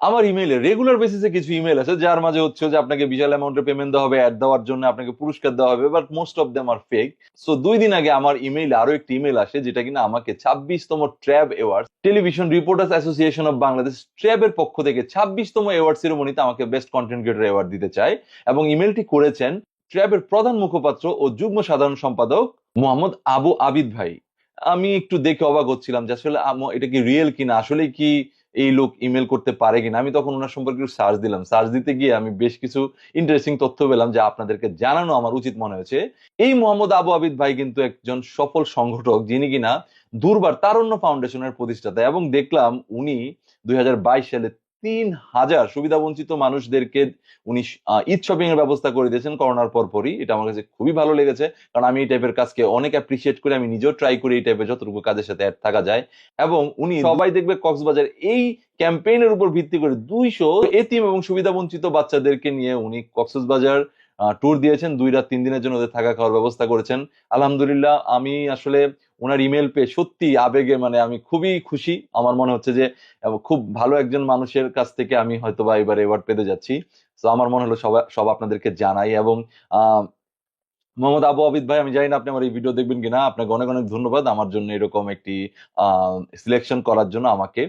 আমার ইমেইলে রেগুলার বেসিসে কিছু ইমেল আছে, যার মাঝে হচ্ছে যে আপনাকে বিশাল অ্যামাউন্টের পেমেন্ট দেওয়া হবে অ্যাড দেওয়ার জন্য আপনাকে পুরস্কার দেওয়া হবে but most of them are fake so দুই দিন আগে আমার ইমেইলে আরও একটি ইমেল আসে, যেটা কিনা আমাকে ছাব্বিশতম TRAB award television reporters association of Bangladesh ট্র্যাবের পক্ষ থেকে ছাব্বিশতম অ্যাওয়ার্ড সেরেমনিতে আমাকে বেস্ট কন্টেন্ট ক্রিয়েটর অ্যাওয়ার্ড দিতে চায়, এবং ইমেলটি করেছেন ট্র্যাবের প্রধান মুখপাত্র ও যুগ্ম সাধারণ সম্পাদক মোহাম্মদ আবু আবিদ ভাই। আমি একটু দেখে অবাক হচ্ছিলাম যে আসলে এটা কি রিয়েল কিনা? আসলে কি এই লোক ইমেল করতে পারে কিনা, আমি তখন ওনার সম্পর্কে একটু সার্চ দিলাম। সার্চ দিতে গিয়ে আমি বেশ কিছু ইন্টারেস্টিং তথ্য পেলাম যা আপনাদেরকে জানানো আমার উচিত মনে হয়েছে। এই মোহাম্মদ আবু আবিদ ভাই কিন্তু একজন সফল সংগঠক, যিনি কিনা দুর্বার তারণ্য ফাউন্ডেশনের প্রতিষ্ঠাতা এবং দেখলাম উনি দুই হাজার বাইশ সালে তিন হাজার সুবিধাবঞ্চিত মানুষদেরকে উনি ঈদ শপিং এর ব্যবস্থা করে দিয়েছেন করোনার পরপরই। এটা আমার কাছে খুবই ভালো লেগেছে কারণ আমি এই টাইপের কাজকে অনেক অ্যাপ্রিসিয়েট করি আমি নিজেও ট্রাই করি এই টাইপের যতটুকু কাজের সাথে অ্যাড থাকা যায়। এবং উনি সবাই দেখবে কক্সবাজার এই ক্যাম্পেইনের উপর ভিত্তি করে দুইশো এতিম এবং সুবিধাবঞ্চিত বাচ্চাদেরকে নিয়ে উনি কক্সবাজার ট্যুর দিয়েছেন, দুই রাত, তিন দিনের জন্য ওদের থাকা খাওয়ার ব্যবস্থা করেছেন। আলহামদুলিল্লাহ, আমি আসলে ওনার ইমেল পেয়ে সত্যি আবেগে মানে আমি খুবই খুশি। আমার মনে হচ্ছে যে খুব ভালো একজন মানুষের কাছ থেকে আমি হয়তো বা এবার এবার পেতে যাচ্ছি। তো আমার মনে হলো সব সব আপনাদেরকে জানাই এবং মোহাম্মদ আবু আবিদ ভাই, আমি জানি না আপনি আমার এই ভিডিও দেখবেন কিনা। আপনাকে অনেক অনেক ধন্যবাদ আমার জন্য এরকম একটি সিলেকশন করার জন্য আমাকে।